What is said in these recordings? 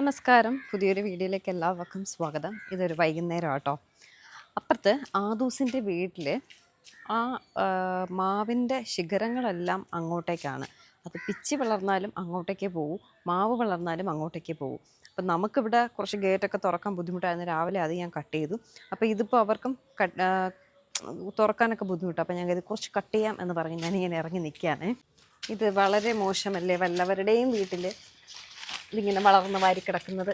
നമസ്കാരം. പുതിയൊരു വീഡിയോയിലേക്ക് എല്ലാവർക്കും സ്വാഗതം. ഇതൊരു വൈകുന്നേരം ആട്ടോ അപ്പുറത്ത് ആദൂസിന്റെ വീട്ടിൽ ആ മാവിന്റെ ശിഖരങ്ങളെല്ലാം അങ്ങോട്ടേക്കാണ്. അത് പിച്ചി വളർന്നാലും അങ്ങോട്ടേക്ക് പോകൂ മാവ് വളർന്നാലും അങ്ങോട്ടേക്കേ പോകൂ അപ്പം നമുക്കിവിടെ കുറച്ച് ഗേറ്റൊക്കെ തുറക്കാൻ ബുദ്ധിമുട്ടായിരുന്നു. രാവിലെ അത് ഞാൻ കട്ട് ചെയ്തു. അപ്പോൾ ഇതിപ്പോൾ അവർക്കും തുറക്കാനൊക്കെ ബുദ്ധിമുട്ടാണ്. അപ്പോൾ ഞങ്ങൾ ഇത് കുറച്ച് കട്ട് ചെയ്യാം എന്ന് പറഞ്ഞ് ഞാനിങ്ങനെ ഇറങ്ങി നിൽക്കുകയാണ്. ഇത് വളരെ മോശമല്ലേ? വല്ലവരുടെയും വീട്ടിൽ ഇതിങ്ങനെ വളർന്ന് വാരി കിടക്കുന്നത്.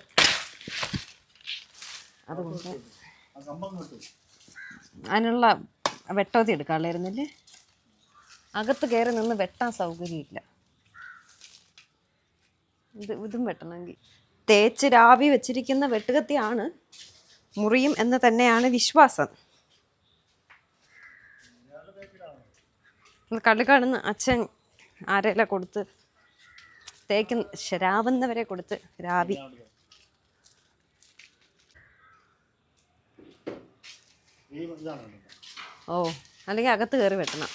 അതുകൊണ്ട് അതിനുള്ള വെട്ടോതി എടുക്കാനുള്ളായിരുന്നില്ലേ അകത്ത് കയറി നിന്ന് വെട്ടാൻ സൗകര്യമില്ല. ഇത് ഇതും വെട്ടണമെങ്കിൽ. തേച്ച് രാവി വെച്ചിരിക്കുന്ന വെട്ടുകത്തിയാണ് മുറിയും എന്ന് തന്നെയാണ് വിശ്വാസം. കള്ളിക്കാടുന്ന് അച്ഛൻ ആരെല്ലാം കൊടുത്ത് തേക്കുന്ന ശരാവുന്നവരെ കൊടുത്ത് രാവി. ഓ അല്ലെങ്കിൽ അകത്ത് കയറി വെട്ടണം.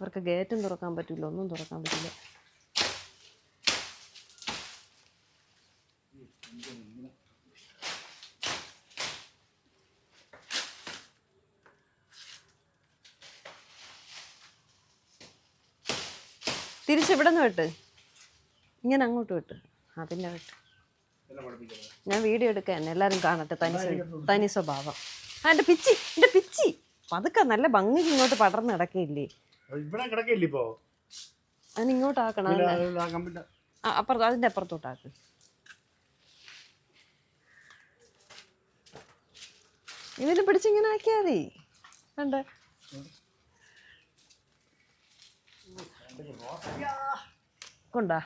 അവർക്ക് ഗേറ്റും തുറക്കാൻ പറ്റില്ല ഒന്നും തുറക്കാൻ പറ്റില്ല. തിരിച്ചിവിടെ നിന്ന് വിട്ട്. ഇങ്ങനെ അങ്ങോട്ട് വിട്ട്. ആ പിന്നെ വിട്ട്. ഞാൻ വീഡിയോ എടുക്കാൻ എല്ലാവരും കാണട്ടെ. തനി തനി സ്വഭാവം. ആ എന്റെ പിച്ചി എന്റെ പിച്ചി. പതുക്കെ നല്ല ഭംഗിക്ക് ഇങ്ങോട്ട് പടർന്ന് കിടക്കില്ലേ ഇവിടെ കിടക്കില്ല ഇപ്പോ? അതിന് അപ്പുറത്ത് അതിന്റെ അപ്പുറത്തോട്ടാക്ക് ഇതിന് പിടിച്ചിങ്ങനെ ആക്കിയാ മതി. കണ്ട? കൊണ്ടാ.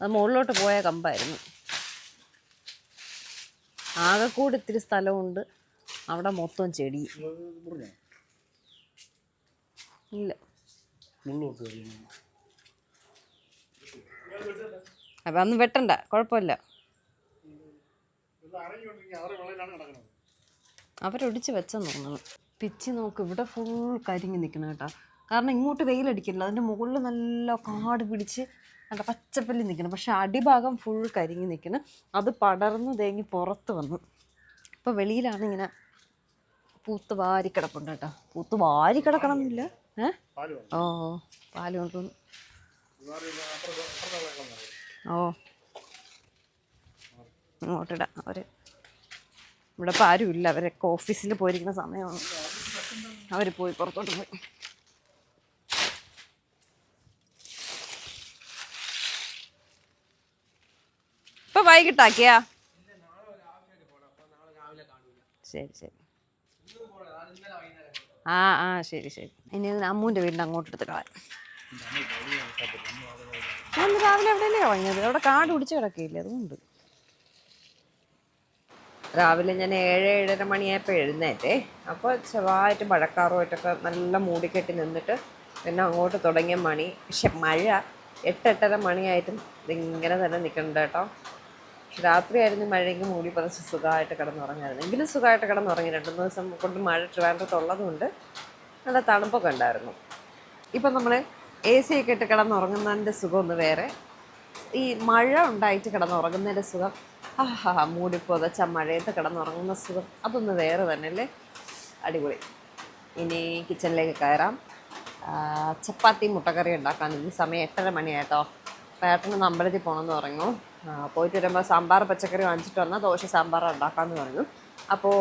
അത് മുകളിലോട്ട് പോയ കമ്പായിരുന്നു. ആകെ കൂടി ഇത്തിരി സ്ഥലമുണ്ട്. അവിടെ മൊത്തം ചെടി. ഇല്ല. അപ്പൊ അന്ന് വെട്ടണ്ട. കുഴപ്പമില്ല. അവരൊടിച്ച് വെച്ചെന്ന് തോന്നുന്നു. പിച്ചി നോക്ക് ഇവിടെ ഫുൾ കരിങ്ങി നിൽക്കണം കേട്ടോ. കാരണം ഇങ്ങോട്ട് വെയിലടിക്കില്ല അതിന്റെ മുകളിൽ നല്ല കാട് പിടിച്ച് നല്ല പച്ചപ്പല്ലി നിൽക്കണം പക്ഷേ അടിഭാഗം ഫുൾ കരിങ്ങി നിൽക്കണം അത് പടർന്ന് തേങ്ങി പുറത്ത് വന്നു. ഇപ്പോൾ വെളിയിലാണ് ഇങ്ങനെ പൂത്ത് വാരി കിടപ്പുണ്ട് കേട്ടോ. പൂത്ത് വാരി കിടക്കണം എന്നില്ല ഏഹ് ഓ പാൽ. ഓ. ഇങ്ങോട്ടിടാം. അവർ ഇവിടെ ഇപ്പം ആരുമില്ല. അവരൊക്കെ ഓഫീസിൽ പോയിരിക്കുന്ന സമയമാണ്. അവർ പോയി പുറത്തോട്ട് പോയി. ഇപ്പൊ വൈകിട്ടാക്കിയാ? ശരി ശരി. ആ ആ ശരി ശരി. ഇനി അമ്മൂന്റെ വീടിന്റെ അങ്ങോട്ട് എടുത്ത് കളയാം. ഞാൻ രാവിലെ എവിടെയല്ലേ കളഞ്ഞത് അവിടെ കാട് പിടിച്ച് കിടക്കില്ലേ അതുകൊണ്ട്. രാവിലെ ഞാൻ ഏഴ് ഏഴര മണിയായപ്പോൾ എഴുന്നേറ്റേ. അപ്പോൾ ചെറുതായിട്ട് മഴക്കാറുമായിട്ടൊക്കെ നല്ല മൂടിക്കെട്ടി നിന്നിട്ട് പിന്നെ അങ്ങോട്ട് തുടങ്ങിയ മണി. പക്ഷെ മഴ എട്ടെട്ടര മണിയായിട്ടും ഇതിങ്ങനെ തന്നെ നിൽക്കുന്നുണ്ട് കേട്ടോ. രാത്രിയായിരുന്നു മഴയെങ്കിൽ മൂടി പതച്ച് സുഖമായിട്ട് കിടന്നുറങ്ങായിരുന്നു. എങ്കിലും സുഖമായിട്ട് കിടന്നുറങ്ങി രണ്ട് ദിവസം കൊണ്ട് മഴ ട്രിവാൻഡ്രത്തുള്ളതുകൊണ്ട് നല്ല തണുപ്പൊക്കെ ഉണ്ടായിരുന്നു. ഇപ്പം നമ്മൾ എ സി ഒക്കെ ഇട്ട് കിടന്നുറങ്ങുന്നതിന്റെ സുഖം ഒന്ന് വേറെ. ഈ മഴ ഉണ്ടായിട്ട് കിടന്നുറങ്ങുന്നതിന്റെ സുഖം ആഹാ മൂടി പുതച്ച മഴയത്ത് കിടന്നുറങ്ങുന്ന സുഖം. അതൊന്ന് വേറെ തന്നെ അല്ലേ അടിപൊളി. ഇനി കിച്ചണിലേക്ക് കയറാം. ചപ്പാത്തി മുട്ടക്കറി ഉണ്ടാക്കാൻ ഇന്ന് സമയം എട്ടര മണിയായിട്ടോ. പേട്ടന് അമ്പലത്തിൽ പോകണമെന്ന് പറഞ്ഞു. പോയിട്ട് വരുമ്പോൾ സാമ്പാർ പച്ചക്കറി വാങ്ങിച്ചിട്ട് വന്നാൽ ദോശ സാമ്പാർ ഉണ്ടാക്കാമെന്ന് പറഞ്ഞു. അപ്പോൾ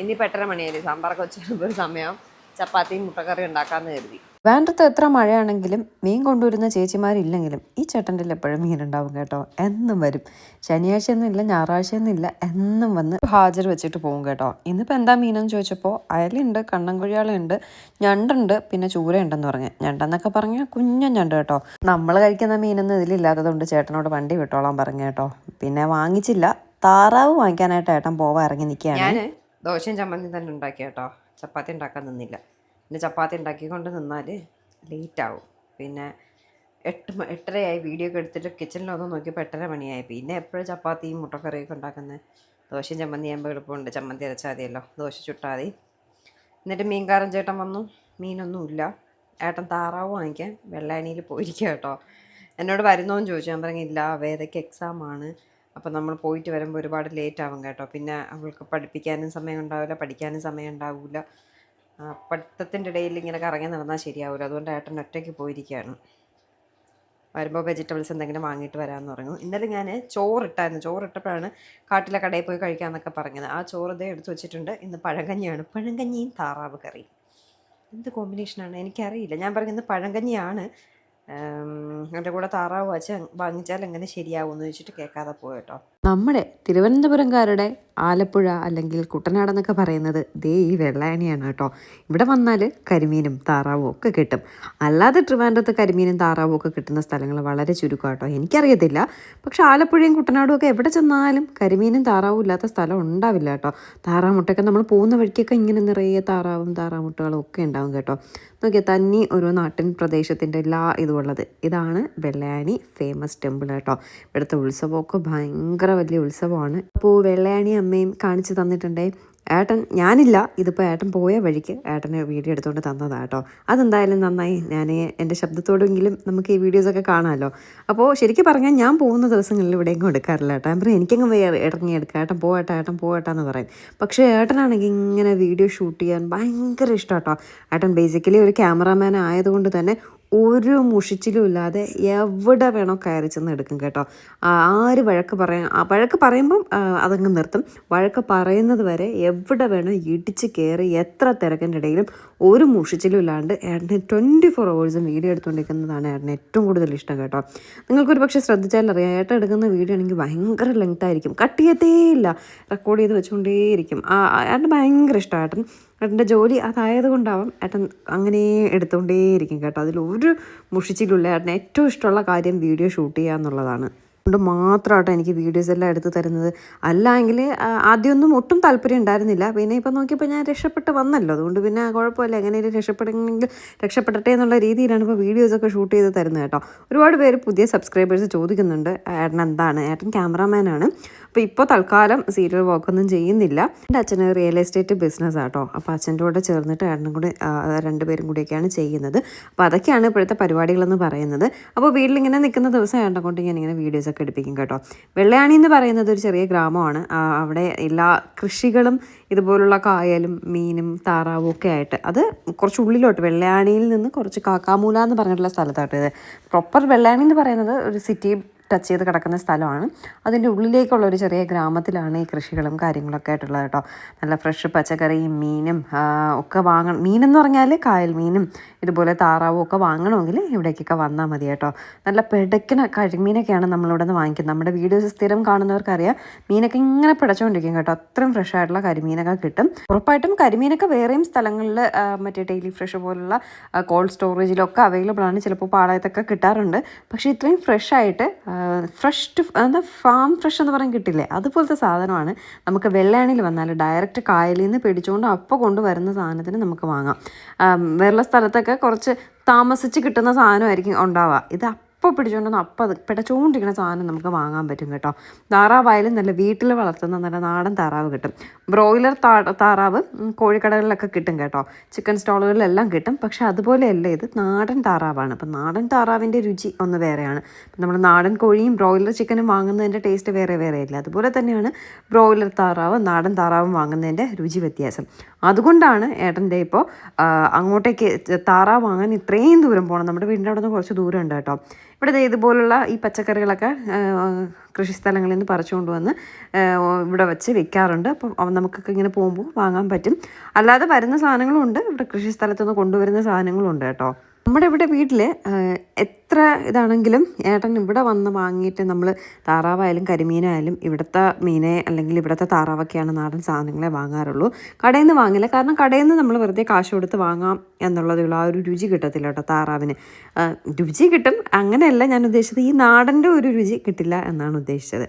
ഇനിയിപ്പോൾ എട്ടര മണിയായി സാമ്പാറൊക്കെ വെച്ച് വരുമ്പോൾ സമയം ചപ്പാത്തിയും മുട്ടക്കറി ഉണ്ടാക്കാമെന്ന് കരുതി. വേണ്ടത്ത് എത്ര മഴയാണെങ്കിലും മീൻ കൊണ്ടുവരുന്ന ചേച്ചിമാരില്ലെങ്കിലും ഈ ചേട്ടന്റെ എപ്പോഴും മീനുണ്ടാവും കേട്ടോ. എന്നും വരും. ശനിയാഴ്ച ഒന്നുമില്ല ഞായറാഴ്ച ഒന്നുമില്ല എന്നും വന്ന് ഹാജർ വെച്ചിട്ട് പോകും കേട്ടോ. ഇന്നിപ്പോൾ എന്താ മീനെന്ന് ചോദിച്ചപ്പോൾ അയലുണ്ട് കണ്ണൻകുഴിയാളുണ്ട് ഞണ്ടുണ്ട് പിന്നെ ചൂരയുണ്ടെന്ന് പറഞ്ഞു. ഞണ്ടെന്നൊക്കെ പറഞ്ഞാൽ കുഞ്ഞൻ ഞണ്ട് കേട്ടോ. നമ്മൾ കഴിക്കുന്ന മീനൊന്നും ഇതിലില്ലാത്തതുകൊണ്ട് ചേട്ടനോട് വണ്ടി വിട്ടോളാൻ പറഞ്ഞു കേട്ടോ. പിന്നെ വാങ്ങിച്ചില്ല. താറാവ് വാങ്ങിക്കാനായിട്ട് ഏട്ടൻ പോവാൻ ഇറങ്ങി നിൽക്കുകയാണ്. ദോശയും ചമ്മന്തി തന്നെ ഉണ്ടാക്കി കേട്ടോ. ചപ്പാത്തി ഉണ്ടാക്കാൻ നിന്നില്ല. പിന്നെ ചപ്പാത്തി ഉണ്ടാക്കിക്കൊണ്ട് നിന്നാൽ ലേറ്റ് ആവും പിന്നെ എട്ട് എട്ടരയായി വീഡിയോ ഒക്കെ എടുത്തിട്ട് കിച്ചണിലൊന്ന് നോക്കിയപ്പോൾ എട്ടര മണിയായി. പിന്നെ എപ്പോഴും ചപ്പാത്തിയും മുട്ടക്കറിയൊക്കെ ഉണ്ടാക്കുന്നത് ദോശയും ചമ്മന്തി ആകുമ്പോൾ എളുപ്പമുണ്ട്. ചമ്മന്തി അരച്ചാൽ മതിയല്ലോ. ദോശ ചുട്ടാൽ എന്നിട്ട് മീൻകാരൻ ചേട്ടൻ വന്നു. മീനൊന്നുമില്ല ഏട്ടൻ താറാവ് വാങ്ങിക്കാൻ വെള്ളായണിയിൽ പോയിരിക്കുക കേട്ടോ. എന്നോട് വരുന്നോന്ന് ചോദിച്ചു. ഞാൻ പറഞ്ഞു ഇല്ല വേദയ്ക്ക് എക്സാമാണ് അപ്പോൾ നമ്മൾ പോയിട്ട് വരുമ്പോൾ ഒരുപാട് ലേറ്റ് ആവും കേട്ടോ. പിന്നെ അവൾക്ക് പഠിപ്പിക്കാനും സമയം ഉണ്ടാവില്ല പഠിക്കാനും സമയം ഉണ്ടാവില്ല പഠിത്തത്തിന്റെ ഇടയിൽ ഇങ്ങനെ കറങ്ങി നടന്നാൽ ശരിയാവില്ല അതുകൊണ്ട് ഏട്ടൻ ഒറ്റയ്ക്ക് പോയിരിക്കുകയാണ്. വരുമ്പോൾ വെജിറ്റബിൾസ് എന്തെങ്കിലും വാങ്ങിയിട്ട് വരാമെന്ന് പറഞ്ഞു. ഇന്നലെ ഞാൻ ചോറിട്ടായിരുന്നു. ചോറിട്ടപ്പോഴാണ് കാട്ടിലെ കടയിൽ പോയി കഴിക്കാമെന്നൊക്കെ പറഞ്ഞത്. ആ ചോറ് ഇതേ എടുത്തു വെച്ചിട്ടുണ്ട്. ഇന്ന് പഴങ്കഞ്ഞിയാണ്. പഴങ്കഞ്ഞിയും താറാവ് കറിയും. എന്ത് കോമ്പിനേഷനാണ് എനിക്കറിയില്ല. ഞാൻ പറഞ്ഞു ഇന്ന് പഴങ്കഞ്ഞിയാണ്. എന്റെ കൂടെ താറാവ് വച്ച് വാങ്ങിച്ചാൽ എങ്ങനെ ശരിയാവും എന്ന് ചോദിച്ചിട്ട് കേൾക്കാതെ പോയിട്ടോ നമ്മുടെ തിരുവനന്തപുരംകാരുടെ ആലപ്പുഴ അല്ലെങ്കിൽ കുട്ടനാട് എന്നൊക്കെ പറയുന്നത് ദേ ഈ വെള്ളായണിയാണ് കേട്ടോ. ഇവിടെ വന്നാൽ കരിമീനും താറാവും ഒക്കെ കിട്ടും. അല്ലാതെ ട്രിവാൻഡ്രത്ത് കരിമീനും താറാവും ഒക്കെ കിട്ടുന്ന സ്ഥലങ്ങൾ വളരെ ചുരുക്കം കേട്ടോ. എനിക്കറിയത്തില്ല. പക്ഷേ ആലപ്പുഴയും കുട്ടനാടും ഒക്കെ എവിടെ ചെന്നാലും കരിമീനും താറാവും ഇല്ലാത്ത സ്ഥലം ഉണ്ടാവില്ല കേട്ടോ. താറാമുട്ടയൊക്കെ നമ്മൾ പോകുന്ന വഴിക്കൊക്കെ ഇങ്ങനെ നിറയെ താറാവും താറാമുട്ടകളും ഒക്കെ ഉണ്ടാവും കേട്ടോ. നോക്കിയാൽ തന്നെ ഓരോ നാട്ടിൻ പ്രദേശത്തിന്റെ എല്ലാ ഇതും ഉള്ളത് ഇതാണ് വെള്ളയാണി ഫേമസ് ടെമ്പിൾ കേട്ടോ. ഇവിടുത്തെ ഉത്സവമൊക്കെ ഭയങ്കര വലിയ ഉത്സവമാണ്. അപ്പോൾ വെള്ളയാണി അമ്മയും കാണിച്ചു തന്നിട്ടുണ്ടേ. ഏട്ടൻ ഞാനില്ല. ഇതിപ്പോൾ ഏട്ടൻ പോയ വഴിക്ക് ഏട്ടനെ വീഡിയോ എടുത്തുകൊണ്ട് തന്നതാണ് കേട്ടോ. അതെന്തായാലും നന്നായി. ഞാൻ എന്റെ ശബ്ദത്തോടെങ്കിലും നമുക്ക് ഈ വീഡിയോസൊക്കെ കാണാമല്ലോ അപ്പോൾ ശരിക്കും പറഞ്ഞാൽ ഞാൻ പോകുന്ന ദിവസങ്ങളിൽ ഇവിടെയെങ്കിലും എടുക്കാറില്ല ഏട്ടാ പറയും എനിക്കങ്ങ് വയ്യ ഇറങ്ങി എടുക്കാം. ഏട്ടൻ പോകട്ടെ ഏട്ടൻ പോകട്ടെ എന്ന് പറയും. പക്ഷേ ഏട്ടനാണെങ്കിൽ ഇങ്ങനെ വീഡിയോ ഷൂട്ട് ചെയ്യാൻ ഭയങ്കര ഇഷ്ടം കേട്ടോ. ഏട്ടൻ ബേസിക്കലി ഒരു ക്യാമറാമാൻ ആയതുകൊണ്ട് തന്നെ ഒരു മുഷിച്ചിലും ഇല്ലാതെ എവിടെ വേണോ കയറി ചെന്ന് എടുക്കും കേട്ടോ. ആര് വഴക്ക് പറയാൻ വഴക്ക് പറയുമ്പം അതങ്ങ് നിർത്തും. വഴക്ക് പറയുന്നത് വരെ എവിടെ വേണോ ഇടിച്ച് കയറി എത്ര തിരക്കിന്റെ ഇടയിലും ഒരു മുഷിച്ചിലും ഇല്ലാണ്ട് ഏട്ടന് ട്വന്റി ഫോർ അവേഴ്സും വീഡിയോ എടുത്തുകൊണ്ടിരിക്കുന്നതാണ് ഏട്ടന് ഏറ്റവും കൂടുതൽ ഇഷ്ടം കേട്ടോ. നിങ്ങൾക്കൊരു പക്ഷേ ശ്രദ്ധിച്ചാലറിയാം ഏട്ടൻ എടുക്കുന്ന വീഡിയോ ആണെങ്കിൽ ഭയങ്കര ലെങ്ത് ആയിരിക്കും. കട്ട് ചെയ്യത്തേ ഇല്ല. റെക്കോർഡ് ചെയ്ത് വെച്ചുകൊണ്ടേയിരിക്കും. ആ ഏട്ടന് ഭയങ്കര ഇഷ്ടം. ഏട്ടൻ ഏട്ടന്റെ ജോലി അതായത് കൊണ്ടാവാം ഏട്ടൻ അങ്ങനെ എടുത്തുകൊണ്ടേയിരിക്കും കേട്ടോ. അതിൽ ഒരു മുഷിച്ചിലുള്ള ഏട്ടന് ഏറ്റവും ഇഷ്ടമുള്ള കാര്യം വീഡിയോ ഷൂട്ട് ചെയ്യുക എന്നുള്ളതാണ്. അതുകൊണ്ട് മാത്രമാട്ടോ എനിക്ക് വീഡിയോസ് എല്ലാം എടുത്ത് തരുന്നത്. അല്ലെങ്കിൽ ആദ്യമൊന്നും ഒട്ടും താല്പര്യം ഉണ്ടായിരുന്നില്ല. പിന്നെ ഇപ്പം നോക്കിയപ്പോൾ ഞാൻ രക്ഷപ്പെട്ട് വന്നല്ലോ. അതുകൊണ്ട് പിന്നെ കുഴപ്പമില്ല. എങ്ങനെയും രക്ഷപ്പെടുന്നെങ്കിൽ രക്ഷപ്പെടട്ടെ എന്നുള്ള രീതിയിലാണ് ഇപ്പോൾ വീഡിയോസൊക്കെ ഷൂട്ട് ചെയ്ത് തരുന്നത് കേട്ടോ. ഒരുപാട് പേര് പുതിയ സബ്സ്ക്രൈബേഴ്സ് ചോദിക്കുന്നുണ്ട് ഏട്ടൻ എന്താണ്? ഏട്ടൻ ക്യാമറാമാനാണ്. അപ്പോൾ ഇപ്പോൾ തൽക്കാലം സീരിയൽ വർക്കൊന്നും ചെയ്യുന്നില്ല. എന്റെ അച്ഛന് റിയൽ എസ്റ്റേറ്റ് ബിസിനസ് ആട്ടോ. അപ്പോൾ അച്ഛന്റെ കൂടെ ചേർന്നിട്ട് ഏട്ടനും കൂടി രണ്ടുപേരും കൂടിയൊക്കെയാണ് ചെയ്യുന്നത്. അപ്പോൾ അതൊക്കെയാണ് ഇപ്പോഴത്തെ പരിപാടികളെന്ന് പറയുന്നത്. അപ്പോൾ വീട്ടിലിങ്ങനെ നിൽക്കുന്ന ദിവസം ഏട്ടൻ കൊണ്ട് ഞാൻ ഇങ്ങനെ വീഡിയോസ് ഒക്കെ എടുപ്പിക്കും കേട്ടോ. വെള്ളയാണി എന്ന് പറയുന്നത് ഒരു ചെറിയ ഗ്രാമമാണ്. അവിടെ എല്ലാ കൃഷികളും ഇതുപോലുള്ള കായലും മീനും താറാവും ഒക്കെ ആയിട്ട് അത് കുറച്ച് ഉള്ളിലോട്ട് വെള്ളയാണിയിൽ നിന്ന് കുറച്ച് കാക്കാമൂല എന്ന് പറഞ്ഞിട്ടുള്ള സ്ഥലത്താട്ടോ ഇത്. പ്രോപ്പർ വെള്ളയാണി എന്ന് പറയുന്നത് ഒരു സിറ്റി ടച്ച് ചെയ്ത് കിടക്കുന്ന സ്ഥലമാണ്. അതിന്റെ ഉള്ളിലേക്കുള്ള ഒരു ചെറിയ ഗ്രാമത്തിലാണ് ഈ കൃഷികളും കാര്യങ്ങളൊക്കെ ആയിട്ടുള്ളത് കേട്ടോ. നല്ല ഫ്രഷ് പച്ചക്കറിയും മീനും ഒക്കെ വാങ്ങണം മീനെന്ന് പറഞ്ഞാൽ കായൽ മീനും ഇതുപോലെ താറാവും ഒക്കെ വാങ്ങണമെങ്കിൽ ഇവിടേക്കൊക്കെ വന്നാൽ മതി കേട്ടോ. നല്ല പിടയ്ക്കണ കരിമീനൊക്കെയാണ് നമ്മളിവിടെ നിന്ന് വാങ്ങിക്കുന്നത്. നമ്മുടെ വീഡിയോസ് സ്ഥിരം കാണുന്നവർക്കറിയാം മീനൊക്കെ ഇങ്ങനെ പിടച്ചുകൊണ്ടിരിക്കും കേട്ടോ. അത്രയും ഫ്രഷ് ആയിട്ടുള്ള കരിമീനൊക്കെ കിട്ടും. ഉറപ്പായിട്ടും കരിമീനൊക്കെ വേറെയും സ്ഥലങ്ങളിൽ മറ്റേ ഡെയിലി ഫ്രഷ് പോലുള്ള കോൾഡ് സ്റ്റോറേജിലൊക്കെ അവൈലബിൾ ആണ്. ചിലപ്പോൾ പാളയത്തൊക്കെ കിട്ടാറുണ്ട്. പക്ഷേ ഇത്രയും ഫ്രഷ് ആയിട്ട് ഫ്രഷ് ടു എന്താ ഫാം ഫ്രഷ് എന്ന് പറയാൻ കിട്ടില്ലേ? അതുപോലത്തെ സാധനമാണ്. നമുക്ക് വെള്ളയാണിൽ വന്നാൽ ഡയറക്റ്റ് കായലിൽ നിന്ന് പിടിച്ചുകൊണ്ട് അപ്പോൾ കൊണ്ടുവരുന്ന സാധനത്തിന് നമുക്ക് വാങ്ങാം. വേറെ സ്ഥലത്തൊക്കെ കുറച്ച് താമസിച്ച് കിട്ടുന്ന സാധനമായിരിക്കും ഉണ്ടാവുക. ഇത് അപ്പോൾ പിടിച്ചുകൊണ്ടൊന്ന് അപ്പം അത് പിടച്ചുകൊണ്ടിരിക്കുന്ന സാധനം നമുക്ക് വാങ്ങാൻ പറ്റും കേട്ടോ. താറാവായാലും നല്ല വീട്ടിൽ വളർത്തുന്ന നല്ല നാടൻ താറാവ് കിട്ടും. ബ്രോയിലർ താറാവ് കോഴിക്കടകളിലൊക്കെ കിട്ടും കേട്ടോ. ചിക്കൻ സ്റ്റോളുകളിലെല്ലാം കിട്ടും. പക്ഷേ അതുപോലെയല്ല ഇത് നാടൻ താറാവാണ്. അപ്പം നാടൻ താറാവിന്റെ രുചി ഒന്ന് വേറെയാണ്. നമ്മൾ നാടൻ കോഴിയും ബ്രോയിലർ ചിക്കനും വാങ്ങുന്നതിന്റെ ടേസ്റ്റ് വേറെ വേറെ വേറെയില്ല അതുപോലെ തന്നെയാണ് ബ്രോയിലർ താറാവ് നാടൻ താറാവും വാങ്ങുന്നതിന്റെ രുചി വ്യത്യാസം. അതുകൊണ്ടാണ് ഏട്ടന്റെ ഇപ്പോൾ അങ്ങോട്ടേക്ക് താറാവ് വാങ്ങാൻ ഇത്രയും ദൂരം പോകണം. നമ്മുടെ വീടിന്റെ അവിടെ നിന്ന് കുറച്ച് ദൂരം ഉണ്ട് കേട്ടോ. ഇവിടെ ഇതുപോലുള്ള ഈ പച്ചക്കറികളൊക്കെ കൃഷി സ്ഥലങ്ങളിൽ നിന്ന് പറിച്ചു കൊണ്ടുവന്ന് ഇവിടെ വെച്ച് വിൽക്കാറുണ്ട് അപ്പം നമുക്കൊക്കെ ഇങ്ങനെ പോകുമ്പോൾ വാങ്ങാൻ പറ്റും. അല്ലാതെ വരുന്ന സാധനങ്ങളും ഉണ്ട് ഇവിടെ കൃഷി സ്ഥലത്തുനിന്ന് കൊണ്ടുവരുന്ന സാധനങ്ങളുണ്ട് കേട്ടോ. നമ്മുടെ ഇവിടെ വീട്ടിൽ എത്ര ഇതാണെങ്കിലും ഏട്ടൻ ഇവിടെ വന്ന് വാങ്ങിയിട്ട് നമ്മൾ താറാവായാലും കരിമീനായാലും ഇവിടുത്തെ മീനെ അല്ലെങ്കിൽ ഇവിടുത്തെ താറാവൊക്കെയാണ് നാടൻ സാധനങ്ങളെ വാങ്ങാറുള്ളൂ. കടയിൽ നിന്ന് വാങ്ങില്ല. കാരണം കടയിൽ നിന്ന് നമ്മൾ വെറുതെ കാശ് കൊടുത്ത് വാങ്ങാം എന്നുള്ളതേ ഉള്ളൂ ആ ഒരു രുചി കിട്ടത്തില്ല കേട്ടോ താറാവിന്. രുചി കിട്ടും. അങ്ങനെയല്ല ഞാൻ ഉദ്ദേശിച്ചത്. ഈ നാടന്റെ ഒരു രുചി കിട്ടില്ല എന്നാണ് ഉദ്ദേശിച്ചത്.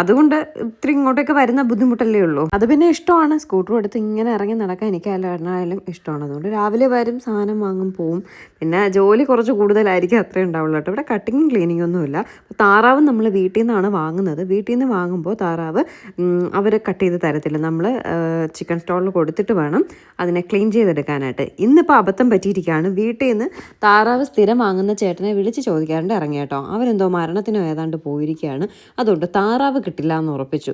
അതുകൊണ്ട് ഇത്ര ഇങ്ങോട്ടേക്ക് വരുന്ന ബുദ്ധിമുട്ടല്ലേ ഉള്ളൂ. അത് പിന്നെ ഇഷ്ടമാണ്. സ്കൂട്ടർ എടുത്ത് ഇങ്ങനെ ഇറങ്ങി നടക്കാൻ എനിക്ക് ഏട്ടനായാലും ഇഷ്ടമാണ്. അതുകൊണ്ട് രാവിലെ വരും സാധനം വാങ്ങും പോവും. പിന്നെ ജോലി കുറച്ച് കൂടുതലായിരിക്കും അത്രയും മാത്രമേ ഉണ്ടാവുള്ളൂ കേട്ടോ. ഇവിടെ കട്ടിങ്ങും ക്ലീനിങ്ങും ഒന്നുമില്ല. താറാവ് നമ്മൾ വീട്ടിൽ നിന്നാണ് വാങ്ങുന്നത്. വീട്ടിൽ നിന്ന് വാങ്ങുമ്പോൾ താറാവ് അവർ കട്ട് ചെയ്ത് തരത്തില്ല നമ്മൾ ചിക്കൻ സ്റ്റോളിൽ കൊടുത്തിട്ട് വേണം അതിനെ ക്ലീൻ ചെയ്തെടുക്കാനായിട്ട്. ഇന്നിപ്പോൾ അബദ്ധം പറ്റിയിരിക്കുകയാണ്. വീട്ടിൽ നിന്ന് താറാവ് സ്ഥിരം വാങ്ങുന്ന ചേട്ടനെ വിളിച്ച് ചോദിക്കാറുണ്ട് ഇറങ്ങി കേട്ടോ. അവരെന്തോ മരണത്തിനോ ഏതാണ്ട് പോയിരിക്കുകയാണ്. അതുകൊണ്ട് താറാവ് കിട്ടില്ല എന്ന് ഉറപ്പിച്ചു.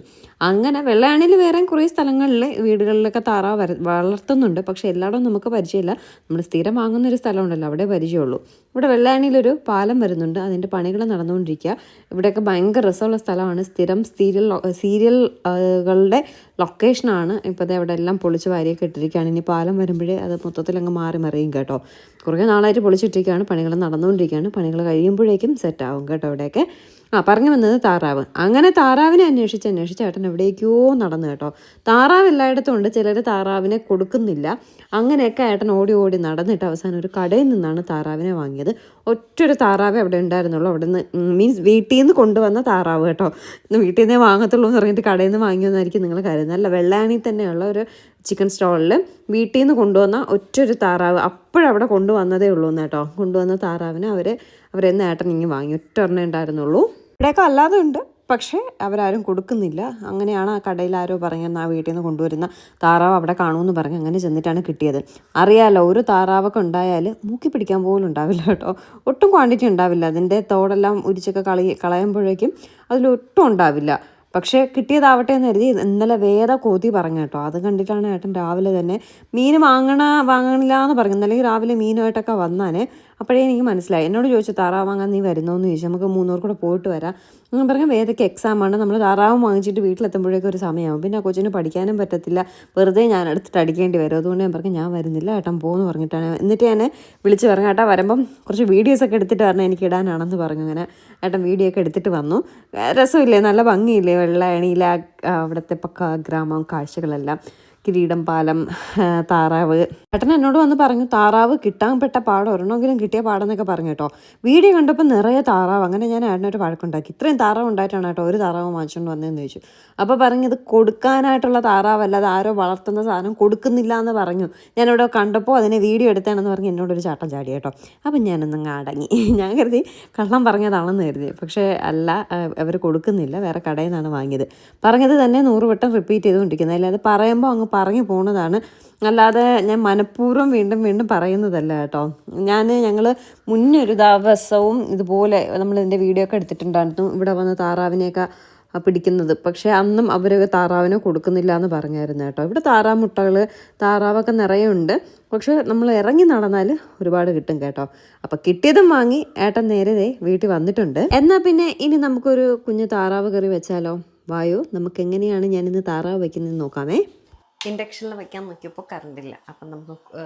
അങ്ങനെ വെള്ളയാണിൽ വേറെ കുറേ സ്ഥലങ്ങളിൽ വീടുകളിലൊക്കെ താറാവ് വളർത്തുന്നുണ്ട്. പക്ഷേ എല്ലായിടവും നമുക്ക് പരിചയമില്ല. നമ്മൾ സ്ഥിരം വാങ്ങുന്ന ഒരു സ്ഥലമുണ്ടല്ലോ അവിടെ പരിചയമുള്ളൂ. ഇവിടെ വെള്ളായണിയിലൊരു പാലം വരുന്നുണ്ട്. അതിന്റെ പണികൾ നടന്നുകൊണ്ടിരിക്കുക ഇവിടെയൊക്കെ ഭയങ്കര രസമുള്ള സ്ഥലമാണ്. സ്ഥിരം സീരിയൽ സീരിയലുകളുടെ ലൊക്കേഷനാണ് ഇപ്പോൾ ദേ അവിടെ എല്ലാം പൊളിച്ച് വാരിയൊക്കെ ഇട്ടിരിക്കുകയാണ് ഇനി പാലം വരുമ്പോഴേ അത് മൊത്തത്തിൽ അങ്ങ് മാറി മറിയും കേട്ടോ. കുറേ നാളായിട്ട് പൊളിച്ചിട്ടിരിക്കുകയാണ് പണികൾ നടന്നുകൊണ്ടിരിക്കുകയാണ് പണികൾ കഴിയുമ്പോഴേക്കും സെറ്റാവും കേട്ടോ അവിടെയൊക്കെ ആ പറഞ്ഞു വന്നത് താറാവ്. അങ്ങനെ താറാവിനെ അന്വേഷിച്ച് അന്വേഷിച്ച് ചേട്ടൻ എവിടേക്കോ നടന്നു കേട്ടോ. താറാവ് എല്ലായിടത്തും ഉണ്ട് ചിലർ താറാവിനെ കൊടുക്കുന്നില്ല. അങ്ങനെയൊക്കെ ഏട്ടൻ ഓടി ഓടി നടന്നിട്ട് അവസാനം ഒരു കടയിൽ നിന്നാണ് താറാവിനെ വാങ്ങിയത്. ഒറ്റൊരു താറാവ് അവിടെ ഉണ്ടായിരുന്നുള്ളൂ. അവിടെ നിന്ന് മീൻസ് വീട്ടിൽ നിന്ന് കൊണ്ടുവന്ന താറാവ് കേട്ടോ. വീട്ടിൽ നിന്നേ വാങ്ങത്തുള്ളൂ എന്ന് പറഞ്ഞിട്ട് കടയിൽ നിന്ന് വാങ്ങിയെന്നായിരിക്കും നിങ്ങൾ കരുതുന്നത്. അല്ല വെള്ളാണി തന്നെയുള്ള ഒരു ചിക്കൻ സ്റ്റോളിൽ വീട്ടിൽ നിന്ന് കൊണ്ടുവന്ന ഒറ്റൊരു താറാവ് അപ്പോഴവിടെ കൊണ്ടുവന്നതേ ഉള്ളൂ എന്ന് കേട്ടോ. കൊണ്ടുവന്ന താറാവിനെ അവർ അവരെന്ന് ഏട്ടൻ ഇങ്ങനെ വാങ്ങി. ഒറ്റ ഉണ്ടായിരുന്നുള്ളൂ. ഇവിടെയൊക്കെ അല്ലാതെ ഉണ്ട് പക്ഷേ അവരാരും കൊടുക്കുന്നില്ല. അങ്ങനെയാണ് ആ കടയിൽ ആരോ പറഞ്ഞെന്ന് ആ വീട്ടിൽ നിന്ന് കൊണ്ടുവരുന്ന താറാവ് അവിടെ കാണുമെന്ന് പറഞ്ഞ് അങ്ങനെ ചെന്നിട്ടാണ് കിട്ടിയത്. അറിയാലോ ഒരു താറാവൊക്കെ ഉണ്ടായാൽ മൂക്കി പിടിക്കാൻ പോലും ഉണ്ടാവില്ല കേട്ടോ. ഒട്ടും ക്വാണ്ടിറ്റി ഉണ്ടാവില്ല. അതിന്റെ തോടെല്ലാം ഉരിച്ചൊക്കെ കളി കളയുമ്പോഴേക്കും അതിലൊട്ടും ഉണ്ടാവില്ല. പക്ഷേ കിട്ടിയതാവട്ടെ എന്ന് കരുതി ഇന്നലെ വേദ കോതി പറഞ്ഞു കേട്ടോ. അത് കണ്ടിട്ടാണ് ഏട്ടൻ രാവിലെ തന്നെ മീൻ വാങ്ങണ വാങ്ങണില്ല എന്ന് പറഞ്ഞു. ഇന്നലെ രാവിലെ മീനുമായിട്ടൊക്കെ വന്നാനേ അപ്പോഴേ എനിക്ക് മനസ്സിലായി. എന്നോട് ചോദിച്ചു താറാവ് വാങ്ങാൻ നീ വരുന്നോന്ന് ചോദിച്ചു. നമുക്ക് മൂന്നൂർ കൂടെ പോയിട്ട് വരാം. ഞാൻ പറഞ്ഞു വേദയ്ക്ക് എക്സാമാണ് നമ്മൾ താറാവ് വാങ്ങിച്ചിട്ട് വീട്ടിലെത്തുമ്പോഴേക്കും ഒരു സമയമാവും. പിന്നെ ആ കൊച്ചിന് പഠിക്കാനും പറ്റത്തില്ല. വെറുതെ ഞാൻ എടുത്തിട്ട് അടിക്കേണ്ടി വരും. അതുകൊണ്ട് ഞാൻ പറഞ്ഞു ഞാൻ വരുന്നില്ല ഏട്ടൻ പോകുമെന്ന് പറഞ്ഞിട്ടാണ്. എന്നിട്ട് ഞാൻ വിളിച്ച് പറഞ്ഞു ഏട്ടാ വരുമ്പം കുറച്ച് വീഡിയോസൊക്കെ എടുത്തിട്ട് പറഞ്ഞാൽ എനിക്ക് ഇടാനാണെന്ന് പറഞ്ഞു അങ്ങനെ ഏട്ടൻ വീഡിയോ ഒക്കെ എടുത്തിട്ട് വന്നു. രസമില്ലേ? നല്ല ഭംഗിയില്ലേ? വെള്ള എണിയിലെ ആ അവിടുത്തെ പക്ക ഗ്രാമം കാഴ്ചകളെല്ലാം. കിരീടം പാലം താറാവ്. ഏട്ടൻ എന്നോട് വന്ന് പറഞ്ഞു താറാവ് കിട്ടാൻ പെട്ട പാടം ഒരെണ്ണമെങ്കിലും കിട്ടിയ പാടെന്നൊക്കെ പറഞ്ഞു കേട്ടോ. വീഡിയോ കണ്ടപ്പോൾ നിറയെ താറാവ്. അങ്ങനെ ഞാൻ ഏട്ടനൊരു വഴക്കുണ്ടാക്കി. ഇത്രയും താറാവ് ഉണ്ടായിട്ടാണ് കേട്ടോ ഒരു താറാവ് വാങ്ങിച്ചുകൊണ്ട് വന്നതെന്ന് ചോദിച്ചു. അപ്പോൾ പറഞ്ഞു ഇത് കൊടുക്കാനായിട്ടുള്ള താറാവല്ല. അത് ആരോ വളർത്തുന്ന സാധനം കൊടുക്കുന്നില്ല എന്ന് പറഞ്ഞു. ഞാനിവിടെ കണ്ടപ്പോൾ അതിനെ വീഡിയോ എടുത്താണെന്ന് പറഞ്ഞ് എന്നോടൊരു ചാട്ടം ചാടി കേട്ടോ. അപ്പം ഞാനൊന്നങ്ങ് അടങ്ങി. ഞാൻ കരുതി കള്ളം പറഞ്ഞതാണെന്ന് കരുതി. പക്ഷേ അല്ല അവർ കൊടുക്കുന്നില്ല. വേറെ കടയിൽ നിന്നാണ് വാങ്ങിയത്. പറഞ്ഞത് തന്നെ നൂറ് വട്ടം റിപ്പീറ്റ് ചെയ്തുകൊണ്ടിരിക്കുന്നത്. അല്ലാതെ പറയുമ്പോൾ അങ്ങ് പറഞ്ഞു പോണതാണ്. അല്ലാതെ ഞാൻ മനഃപൂർവം വീണ്ടും വീണ്ടും പറയുന്നതല്ല കേട്ടോ. ഞാൻ ഞങ്ങൾ മുന്നേ ഒരു ദിവസവും ഇതുപോലെ നമ്മൾ ഇതിന്റെ വീഡിയോ ഒക്കെ എടുത്തിട്ടുണ്ടായിരുന്നു. ഇവിടെ വന്ന് താറാവിനെയൊക്കെ പിടിക്കുന്നത്. പക്ഷേ അന്നും അവർ താറാവിനെ കൊടുക്കുന്നില്ല എന്ന് പറഞ്ഞായിരുന്നു കേട്ടോ. ഇവിടെ താറാവ് മുട്ടകൾ താറാവൊക്കെ നിറയെ ഉണ്ട് പക്ഷേ നമ്മൾ ഇറങ്ങി നടന്നാൽ ഒരുപാട് കിട്ടും കേട്ടോ. അപ്പം കിട്ടിയതും വാങ്ങി ഏട്ടൻ നേരത്തെ വീട്ടിൽ വന്നിട്ടുണ്ട്. എന്നാൽ പിന്നെ ഇനി നമുക്കൊരു കുഞ്ഞു താറാവ് കറി വെച്ചാലോ? വായോ നമുക്ക് എങ്ങനെയാണ് ഞാനിന്ന് താറാവ് വയ്ക്കുന്നത് നോക്കാമേ. ഇൻഡക്ഷനിൽ വയ്ക്കാൻ നോക്കിയപ്പോൾ കറണ്ടില്ല. അപ്പം നമുക്ക്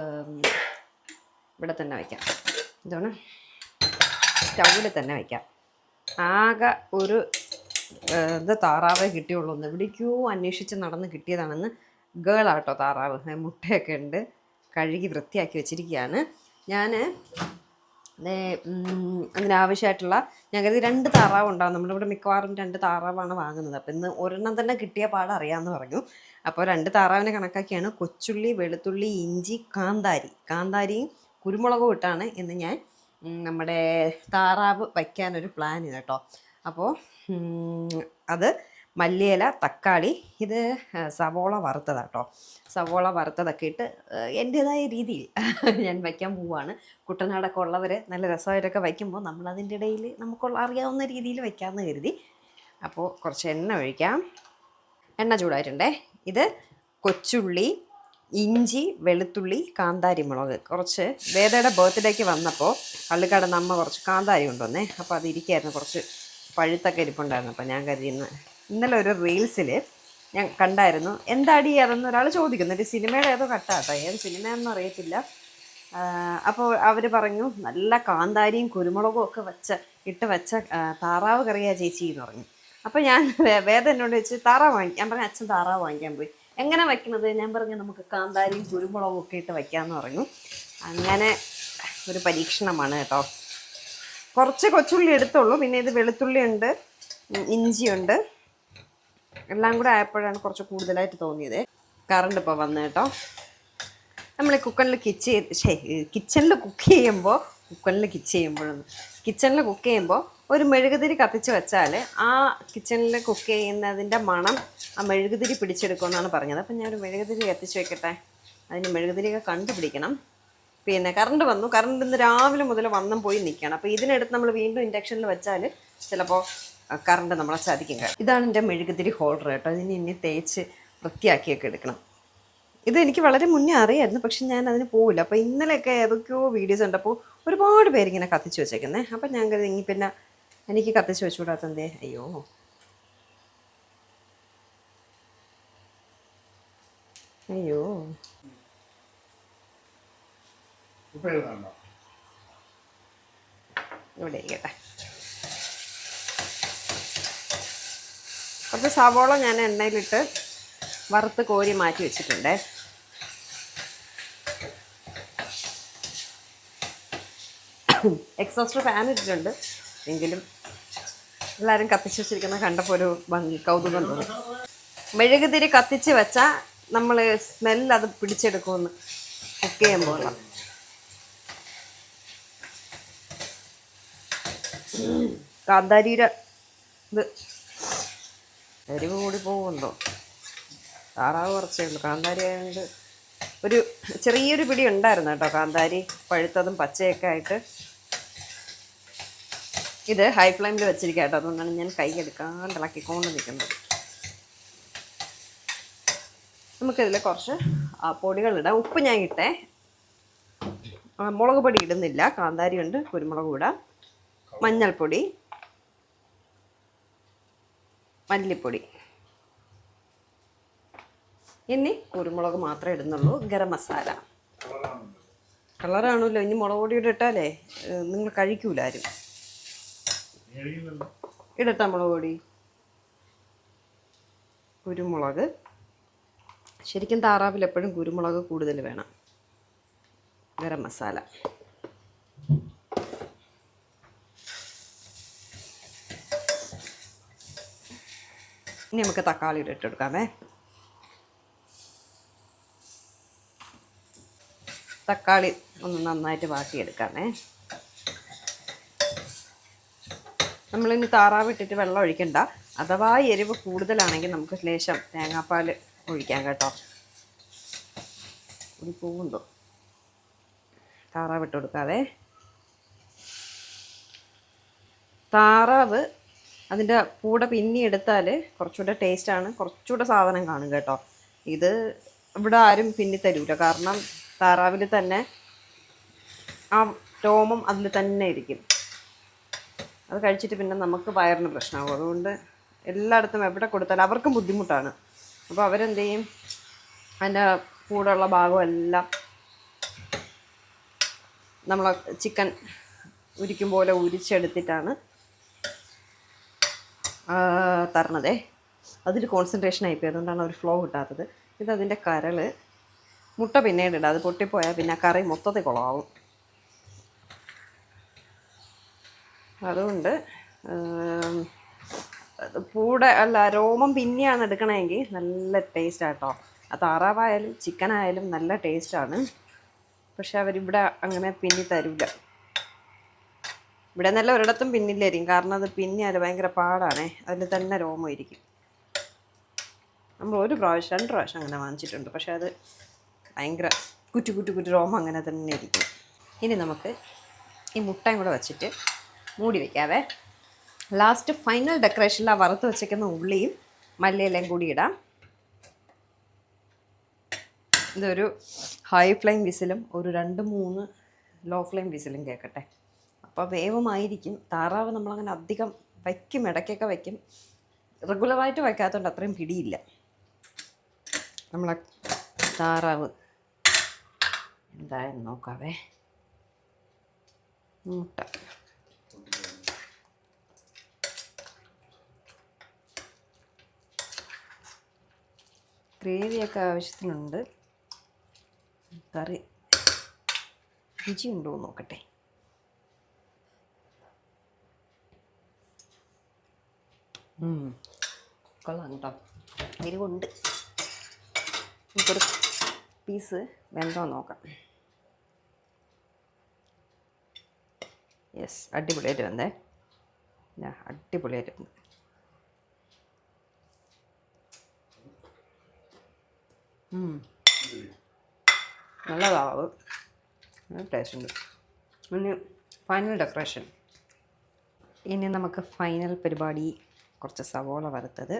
ഇവിടെ തന്നെ വയ്ക്കാം ഇതാണ്. സ്റ്റൗവിൽ തന്നെ വയ്ക്കാം ആകെ ഒരു ഇത് താറാവേ കിട്ടിയുള്ളൂ ഒന്ന് എവിടേക്കോ അന്വേഷിച്ച് നടന്ന് കിട്ടിയതാണെന്ന് ഗേളാട്ടോ താറാവ്. മുട്ടയൊക്കെ ഉണ്ട്. കഴുകി വൃത്തിയാക്കി വെച്ചിരിക്കുകയാണ്. ഞാൻ അതിനാവശ്യമായിട്ടുള്ള ഞാൻ കരുതി രണ്ട് താറാവ് ഉണ്ടാവും. നമ്മുടെ ഇവിടെ മിക്കവാറും രണ്ട് താറാവാണ് വാങ്ങുന്നത്. അപ്പം ഇന്ന് ഒരെണ്ണം തന്നെ കിട്ടിയ പാട് അറിയാമെന്ന് പറഞ്ഞു. അപ്പോൾ രണ്ട് താറാവിനെ കണക്കാക്കിയാണ് കൊച്ചുള്ളി വെളുത്തുള്ളി ഇഞ്ചി കാന്താരി. കാന്താരിയും കുരുമുളകും ഇട്ടാണ് ഇന്ന് ഞാൻ നമ്മുടെ താറാവ് വയ്ക്കാനൊരു പ്ലാൻ കേട്ടോ. അപ്പോൾ അത് മല്ലിയില തക്കാളി ഇത് സവോള സവോള കേട്ടോ സവോള വറുത്തതൊക്കെ ഇട്ട് എന്റേതായ രീതിയിൽ ഞാൻ വയ്ക്കാൻ പോവുകയാണ് കുട്ടനാടൊക്കെ ഉള്ളവർ നല്ല രസമായിട്ടൊക്കെ വയ്ക്കുമ്പോൾ നമ്മളതിന്റെ ഇടയിൽ നമുക്കുള്ള അറിയാവുന്ന രീതിയിൽ വയ്ക്കാമെന്ന് കരുതി. അപ്പോൾ കുറച്ച് എണ്ണ ഒഴിക്കാം. എണ്ണ ചൂടായിട്ടുണ്ടേ. ഇത് കൊച്ചുള്ളി ഇഞ്ചി വെളുത്തുള്ളി കാന്താരി മുളക്. കുറച്ച് വേദയുടെ ബർത്ത്ഡേക്ക് വന്നപ്പോൾ പള്ളിക്കാട് നമ്മ കുറച്ച് കാന്താരി കൊണ്ടുവന്നേ. അപ്പോൾ അത് ഇരിക്കായിരുന്നു കുറച്ച് പഴുത്തൊക്കെ ഇരിപ്പുണ്ടായിരുന്നു. അപ്പോൾ ഞാൻ കരുതിയിരുന്നു ഇന്നലെ ഒരു റീൽസിൽ ഞാൻ കണ്ടായിരുന്നു. എന്താടി അതെന്ന് ഒരാൾ ചോദിക്കുന്നു. ഒരു സിനിമയുടെ ഏതോ കട്ടാട്ടോ? ഏത് സിനിമയെന്നും അറിയത്തില്ല. അപ്പോൾ അവർ പറഞ്ഞു നല്ല കാന്താരിയും കുരുമുളകും ഒക്കെ വെച്ച ഇട്ട് വെച്ച താറാവ് കറിയാ ചേച്ചി എന്ന് പറഞ്ഞു. അപ്പോൾ ഞാൻ വേദം എന്നോട് വെച്ച് താറാവ് വാങ്ങി ഞാൻ പറഞ്ഞു അച്ഛൻ താറാവ് വാങ്ങിക്കാൻ പോയി. എങ്ങനെ വയ്ക്കുന്നത് ഞാൻ പറഞ്ഞു നമുക്ക് കാന്താരിയും കുരുമുളകും ഒക്കെ ഇട്ട് വയ്ക്കാമെന്ന് പറഞ്ഞു. അങ്ങനെ ഒരു പരീക്ഷണമാണ് കേട്ടോ. കുറച്ച് കൊച്ചുള്ളി എടുത്തുള്ളൂ. പിന്നെ ഇത് വെളുത്തുള്ളി ഉണ്ട് ഇഞ്ചിയുണ്ട്. എല്ലാം കൂടെ ആയപ്പോഴാണ് കുറച്ച് കൂടുതലായിട്ട് തോന്നിയത്. കറണ്ട് ഇപ്പോൾ വന്നു കേട്ടോ. നമ്മൾ കുക്കറിൽ കിച്ച് ചെയ്ത് കിച്ചണിൽ കുക്ക് ചെയ്യുമ്പോൾ കുക്കറിൽ കിച്ച് ചെയ്യുമ്പോഴൊന്നും കിച്ചണിൽ കുക്ക് ചെയ്യുമ്പോൾ ഒരു മെഴുകുതിരി കത്തിച്ച് വെച്ചാൽ ആ കിച്ചണിൽ കുക്ക് ചെയ്യുന്നതിന്റെ മണം ആ മെഴുകുതിരി പിടിച്ചെടുക്കുമെന്നാണ് പറഞ്ഞത്. അപ്പം ഞാനൊരു മെഴുകുതിരി കത്തിച്ച് വെക്കട്ടെ. അതിന് മെഴുകുതിരിയൊക്കെ കണ്ടുപിടിക്കണം. പിന്നെ കറണ്ട് വന്നു. കറണ്ട് ഇന്ന് രാവിലെ മുതൽ വന്നും പോയി നിൽക്കുകയാണ് അപ്പോൾ ഇതിനെടുത്ത് നമ്മൾ വീണ്ടും ഇൻഡക്ഷനിൽ വെച്ചാൽ ചിലപ്പോൾ കറണ്ട് നമ്മളെ ചതിക്കും. കേട്ടോ ഇതാണ് എന്റെ മെഴുകുതിരി ഹോൾഡർ കേട്ടോ. ഇതിന് ഇനി തേച്ച് വൃത്തിയാക്കിയൊക്കെ എടുക്കണം. ഇത് എനിക്ക് വളരെ മുന്നേ അറിയായിരുന്നു പക്ഷെ ഞാൻ അതിന് പോവില്ല. അപ്പോൾ ഇന്നലെയൊക്കെ ഏതൊക്കെയോ വീഡിയോസ് ഉണ്ടപ്പോൾ ഒരുപാട് പേരിങ്ങനെ കത്തിച്ച് വെച്ചേക്കുന്നേ. അപ്പം ഞാൻ കരുതി ഇനി പിന്നെ എനിക്ക് കത്തിച്ച് വെച്ചുകൂടാത്തന്തേ അയ്യോ. അയ്യോ. ഇവിടെ ഇരിക്കട്ടെ. കുറച്ച് സവോള ഞാൻ എണ്ണയിലിട്ട് വറുത്ത് കോരി മാറ്റി വെച്ചിട്ടുണ്ട്. എക്സോസ്റ്റർ ഫാൻ ഇട്ടിട്ടുണ്ട്. എങ്കിലും എല്ലാവരും കത്തിച്ച് വെച്ചിരിക്കുന്ന കണ്ടപ്പോൾ ഒരു ഭംഗി കൗതുകം തോന്നി. മെഴുകുതിരി കത്തിച്ച് വെച്ചാൽ നമ്മൾ സ്മെല്ല് അത് പിടിച്ചെടുക്കുമെന്ന് കുക്ക് ചെയ്യുമ്പോൾ കാന്താരിയുടെ ഇത് എരിവ് കൂടി പോകുന്നുണ്ടോ താറാവ് കുറച്ചേ ഉള്ളൂ. കാന്താരി ആയതുകൊണ്ട് ഒരു ചെറിയൊരു പിടി ഉണ്ടായിരുന്നു കേട്ടോ. കാന്താരി പഴുത്തതും പച്ചയൊക്കെ ആയിട്ട്. ഇത് ഹൈ ഫ്ലെയിമിൽ വെച്ചിരിക്കുക കേട്ടോ. അതുകൊണ്ടാണ് ഞാൻ കൈ എടുക്കാണ്ട് ഇളക്കിക്കൊണ്ട് നിൽക്കുന്നത്. നമുക്കിതിൽ കുറച്ച് പൊടികളിടാം ഉപ്പ് ഞാൻ ഇട്ടേ. മുളക് പൊടി ഇടുന്നില്ല. കാന്താരി ഉണ്ട് കുരുമുളക് ഇടാം. മഞ്ഞൾപ്പൊടി. മല്ലിപ്പൊടി. ഇനി കുരുമുളക് മാത്രമേ ഇടുന്നുള്ളൂ. ഗരം മസാല. കളറാണല്ലോ. ഇനി മുളക് പൊടി ഇട്ടാലേ നിങ്ങൾ കഴിക്കൂല ആരും. ഇടട്ടാ മുളക് പൊടി. കുരുമുളക്. ശരിക്കും താറാവിൽ എപ്പോഴും കുരുമുളക് കൂടുതൽ വേണം. ഗരം മസാല. ഇനി നമുക്ക് തക്കാളി ഇട്ട് കൊടുക്കാമേ തക്കാളി ഒന്ന് നന്നായിട്ട് വാട്ടിയെടുക്കാമേ. നമ്മളിനി താറാവ് ഇട്ടിട്ട് വെള്ളം ഒഴിക്കണ്ട. അഥവാ എരിവ് കൂടുതലാണെങ്കിൽ നമുക്ക് ലേശം തേങ്ങാപ്പാൽ ഒഴിക്കാം കേട്ടോ. ഒരു പൂവുണ്ടോ? താറാവ് ഇട്ട് കൊടുക്കാതെ താറാവ് അതിന്റെ കൂടെ പിന്നി എടുത്താൽ കുറച്ചുകൂടെ ടേസ്റ്റാണ് കുറച്ചുകൂടെ സാധനം കാണും കേട്ടോ. ഇത് ഇവിടെ ആരും പിന്നി തരൂല. കാരണം താറാവിൽ തന്നെ ആ രോമം അതിൽ തന്നെ ഇരിക്കും. അത് കഴിച്ചിട്ട് പിന്നെ നമുക്ക് വയറിന് പ്രശ്നമാകും അതുകൊണ്ട് എല്ലായിടത്തും എവിടെ കൊടുത്താലും അവർക്കും ബുദ്ധിമുട്ടാണ്. അപ്പോൾ അവരെന്ത് ചെയ്യും? അതിന്റെ കൂടെയുള്ള ഭാഗമെല്ലാം നമ്മൾ ചിക്കൻ ഉരിക്കും പോലെ ഉരിച്ചെടുത്തിട്ടാണ് തരണതേ. അതിൽ കോൺസെൻട്രേഷൻ ആയിപ്പോയി അതുകൊണ്ടാണ് ഒരു ഫ്ലോ കിട്ടാത്തത്. ഇത് അതിന്റെ കരൾ മുട്ട പിന്നീട് ഇടാം. അത് പൊട്ടിപ്പോയാൽ പിന്നെ കറി മൊത്തത്തിൽ കുളമാവും അതുകൊണ്ട് കൂടെ അല്ല രോമം പിന്നെയാണ് എടുക്കണമെങ്കിൽ നല്ല ടേസ്റ്റ് ആ താറാവായാലും ചിക്കനായാലും നല്ല ടേസ്റ്റാണ് പക്ഷെ അവരിവിടെ അങ്ങനെ പിന്നി തരില്ല ഇവിടെ നല്ല ഒരിടത്തും പിന്നില്ലായിരിക്കും. കാരണം അത് പിന്നിയാൽ ഭയങ്കര പാടാണേ. അതിൽ തന്നെ രോമം ഇരിക്കും നമ്മൾ ഒരു പ്രാവശ്യം രണ്ട് പ്രാവശ്യം അങ്ങനെ വാങ്ങിച്ചിട്ടുണ്ട്. പക്ഷെ അത് ഭയങ്കര കുറ്റു കുറ്റു കുറ്റു രോമം അങ്ങനെ തന്നെ ഇരിക്കും. ഇനി നമുക്ക് ഈ മുട്ടയും കൂടെ വെച്ചിട്ട് മൂടി വയ്ക്കാവേ ലാസ്റ്റ് ഫൈനൽ ഡെക്കറേഷനിൽ ആ വറുത്ത് വെച്ചേക്കുന്ന ഉള്ളിയും മല്ലിയിലയും കൂടി ഇടാം. ഇതൊരു ഹൈ ഫ്ലെയിം വിസിലും ഒരു രണ്ട് മൂന്ന് ലോ ഫ്ലെയിം വിസിലും കേൾക്കട്ടെ. അപ്പോൾ വേവുമായിരിക്കും. താറാവ് നമ്മളങ്ങനെ അധികം വയ്ക്കും ഇടയ്ക്കൊക്കെ വയ്ക്കും. റെഗുലറായിട്ട് വയ്ക്കാത്തതുകൊണ്ട് അത്രയും പിടിയില്ല. നമ്മളെ താറാവ്. എന്തായാലും നോക്കാവേ. മുട്ട. ഗ്രേവിയൊക്കെ ആവശ്യത്തിനുണ്ട്. കറി. രുചിയുണ്ടോ നോക്കട്ടെ. കൊള്ളാം കേട്ടോ. എരിവുണ്ട്. നമുക്കൊരു പീസ് വെന്തോ നോക്കാം. യെസ് അടിപൊളിയായിട്ട് വന്നേ. ഞാൻ അടിപൊളിയായിട്ട് വന്നു. നല്ലതാവ് നല്ല ടേസ്റ്റ് ഉണ്ട്. പിന്നെ ഫൈനൽ ഡെക്കറേഷൻ ഇനി നമുക്ക് ഫൈനൽ പരിപാടി കുറച്ച് സവോള വറുത്തത്.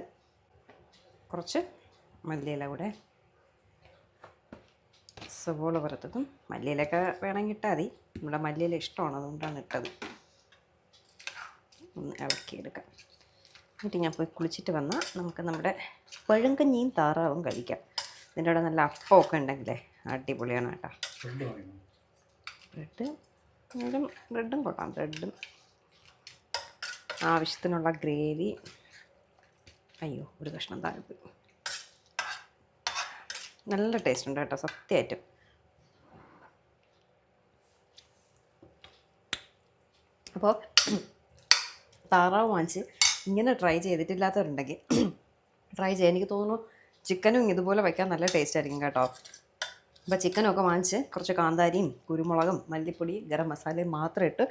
കുറച്ച് മല്ലിയില കൂടെ. സവോള വറുത്തതും മല്ലിയിലൊക്കെ വേണമെങ്കിൽ ഇട്ടാൽ മതി. നമ്മുടെ മല്ലിയില ഇഷ്ടമാണ് അതുകൊണ്ടാണ് ഇട്ടത്. ഒന്ന് ഇളക്കിയെടുക്കാം. എന്നിട്ട് ഞാൻ പോയി കുളിച്ചിട്ട് വന്നാൽ നമുക്ക് നമ്മുടെ പഴങ്കഞ്ഞിയും താറാവും കഴിക്കാം. ഇതിന്റെ കൂടെ നല്ല അപ്പമൊക്കെ ഉണ്ടെങ്കിലേ അടിപൊളിയാണ് കേട്ടോ. ബ്രെഡും ബ്രെഡും കൊള്ളാം ബ്രെഡും. ആവശ്യത്തിനുള്ള ഗ്രേവി. അയ്യോ ഒരു കഷ്ണം താഴെ നല്ല ടേസ്റ്റ് ഉണ്ട് കേട്ടോ സത്യമായിട്ടും അപ്പോൾ താറാവ് വാങ്ങിച്ച് ഇങ്ങനെ ട്രൈ ചെയ്തിട്ടില്ലാത്തവരുണ്ടെങ്കിൽ ട്രൈ ചെയ്യാൻ എനിക്ക് തോന്നുന്നു ചിക്കനും ഇതുപോലെ വയ്ക്കാൻ നല്ല ടേസ്റ്റ് ആയിരിക്കും കേട്ടോ. അപ്പോൾ ചിക്കനൊക്കെ വാങ്ങിച്ച് കുറച്ച് കാന്താരിയും കുരുമുളകും മല്ലിപ്പൊടി ഗരം മസാലയും മാത്രം ഇട്ട്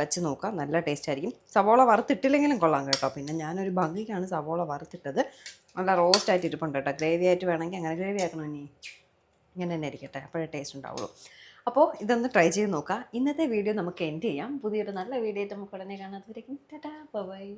വെച്ച് നോക്കാം. നല്ല ടേസ്റ്റ് ആയിരിക്കും. സവോള വറുത്തിട്ടില്ലെങ്കിലും കൊള്ളാം കേട്ടോ. പിന്നെ ഞാനൊരു ഭംഗിക്കാണ് സവോള വറുത്തിട്ടത്. നല്ല റോസ്റ്റ് ആയിട്ട് ഇരിപ്പുണ്ട് കേട്ടോ. ഗ്രേവി ആയിട്ട് വേണമെങ്കിൽ അങ്ങനെ ഗ്രേവി ആക്കണം ഇനി. ഇങ്ങനെ തന്നെ ഇരിക്കട്ടെ. അപ്പോഴേ ടേസ്റ്റ് ഉണ്ടാവുള്ളൂ. അപ്പോൾ ഇതൊന്ന് ട്രൈ ചെയ്ത് നോക്കാം. ഇന്നത്തെ വീഡിയോ നമുക്ക് എൻഡ് ചെയ്യാം. പുതിയൊരു നല്ല വീഡിയോ ആയിട്ട് നമുക്ക് ഉടനെ കാണാത്തവരേക്കും. ടാറ്റാ. ബൈ.